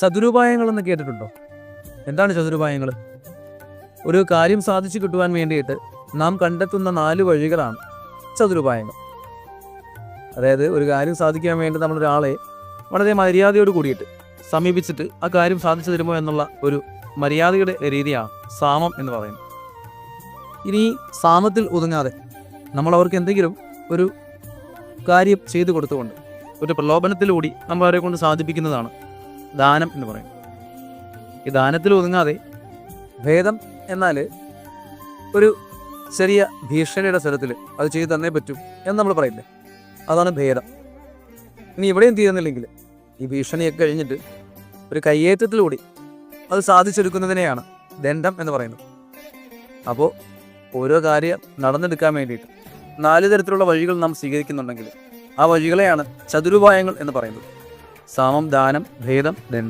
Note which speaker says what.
Speaker 1: ചതുരുപായങ്ങൾ എന്ന് കേട്ടിട്ടുണ്ടോ? എന്താണ് ചതുരുപായങ്ങൾ? ഒരു കാര്യം സാധിച്ചു കിട്ടുവാൻ വേണ്ടിയിട്ട് നാം കണ്ടെത്തുന്ന നാല് വഴികളാണ് ചതുരുപായങ്ങൾ. അതായത് ഒരു കാര്യം സാധിക്കാൻ വേണ്ടി നമ്മൾ ഒരാളെ വളരെ മര്യാദയോട് കൂടിയിട്ട് സമീപിച്ചിട്ട് ആ കാര്യം സാധിച്ചു തരുമോ എന്നുള്ള ഒരു മര്യാദയുടെ രീതിയാണ് സാമം എന്ന് പറയുന്നത്. ഇനി സാമത്തിൽ ഒതുങ്ങാതെ നമ്മൾ അവർക്ക് എന്തെങ്കിലും ഒരു കാര്യം ചെയ്തു കൊടുത്തുകൊണ്ട് ഒരു പ്രലോഭനത്തിലൂടി നമ്മൾ അവരെ കൊണ്ട് സാധിപ്പിക്കുന്നതാണ് ദാനം എന്ന് പറയും. ഈ ദാനത്തിൽ ഒതുങ്ങാതെ ഭേദം എന്നാൽ ഒരു ചെറിയ ഭീഷണിയുടെ സ്ഥലത്തിൽ അത് ചെയ്തു തന്നേ പറ്റും എന്ന് നമ്മൾ പറയില്ലേ? അതാണ് ഭേദം. ഇനി ഇവിടെയും തീരുന്നില്ലെങ്കിൽ ഈ ഭീഷണിയൊക്കെ കഴിഞ്ഞിട്ട് ഒരു കയ്യേറ്റത്തിലൂടി അത് സാധിച്ചെടുക്കുന്നതിനെയാണ് ദണ്ഡം എന്ന് പറയുന്നത്. അപ്പോൾ ഓരോ കാര്യം നടന്നെടുക്കാൻ വേണ്ടിയിട്ട് നാല് തരത്തിലുള്ള വഴികൾ നാം സ്വീകരിക്കുന്നുണ്ടെങ്കിൽ ആ വഴികളെയാണ് ചതുരുപായങ്ങൾ എന്ന് പറയുന്നത്. സാമം ദാനം ഭേദം ദണ്ഡം.